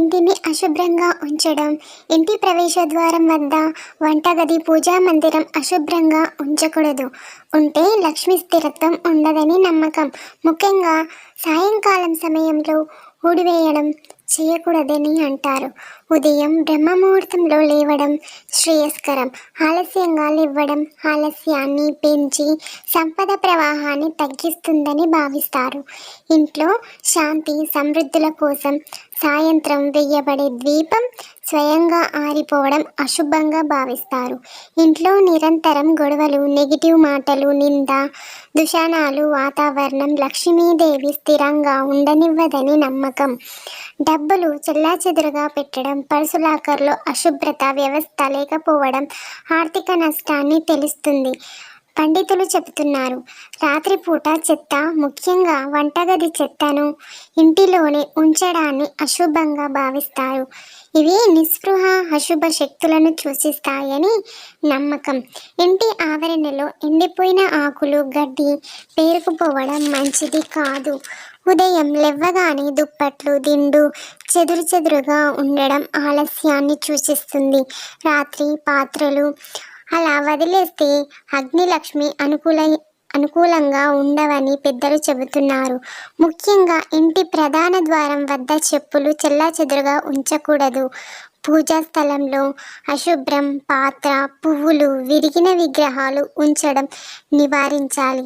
ఇంటిని అశుభ్రంగా ఉంచడం ఇంటి ప్రవేశ ద్వారం వద్ద వంటగది పూజా మందిరం అశుభ్రంగా ఉంచకూడదు. ఉంటే లక్ష్మి స్థిరత్వం ఉండదని నమ్మకం. ముఖ్యంగా సాయంకాలం సమయంలో ఊడివేయడం చేయకూడదని అంటారు. ఉదయం బ్రహ్మముహూర్తంలో లేవడం శ్రేయస్కరం. ఆలస్యంగా లేవడం ఆలస్యాన్ని పెంచి సంపద ప్రవాహాన్ని తగ్గిస్తుందని భావిస్తారు. ఇంట్లో శాంతి సమృద్ధుల కోసం సాయంత్రం వేయబడే ద్వీపం స్వయంగా ఆరిపోవడం అశుభంగా భావిస్తారు. ఇంట్లో నిరంతరం గొడవలు నెగిటివ్ మాటలు నింద దుషానాలు వాతావరణం లక్ష్మీదేవి స్థిరంగా ఉండనివ్వదని నమ్మకం. డబ్బులు చెల్లాచెదురుగా పెట్టడం పర్సు లాకర్లో అశుభ్రత వ్యవస్థ లేకపోవడం ఆర్థిక నష్టాన్ని తెలుస్తుంది. పండితులు చెబుతున్నారు. రాత్రిపూట చెత్త ముఖ్యంగా వంటగది చెత్తను ఇంటిలోనే ఉంచడాన్ని అశుభంగా భావిస్తారు. ఇవి నిస్పృహ అశుభ శక్తులను సూచిస్తాయని నమ్మకం. ఇంటి ఆవరణలో ఎండిపోయిన ఆకులు గడ్డి పేరుకుపోవడం మంచిది కాదు. ఉదయం లెవ్వగానే దుప్పట్లు దిండు చెదురు చెదురుగా ఉండడం ఆలస్యాన్ని సూచిస్తుంది. రాత్రి పాత్రలు అలా వదిలేస్తే అగ్నిలక్ష్మి అనుకూల అనుకూలంగా ఉండవని పెద్దలు చెబుతున్నారు. ముఖ్యంగా ఇంటి ప్రధాన ద్వారం వద్ద చెప్పులు చెల్లాచెదురుగా ఉంచకూడదు. పూజా స్థలంలో అశుభ్రం పాత్ర పువ్వులు విరిగిన విగ్రహాలు ఉంచడం నివారించాలి.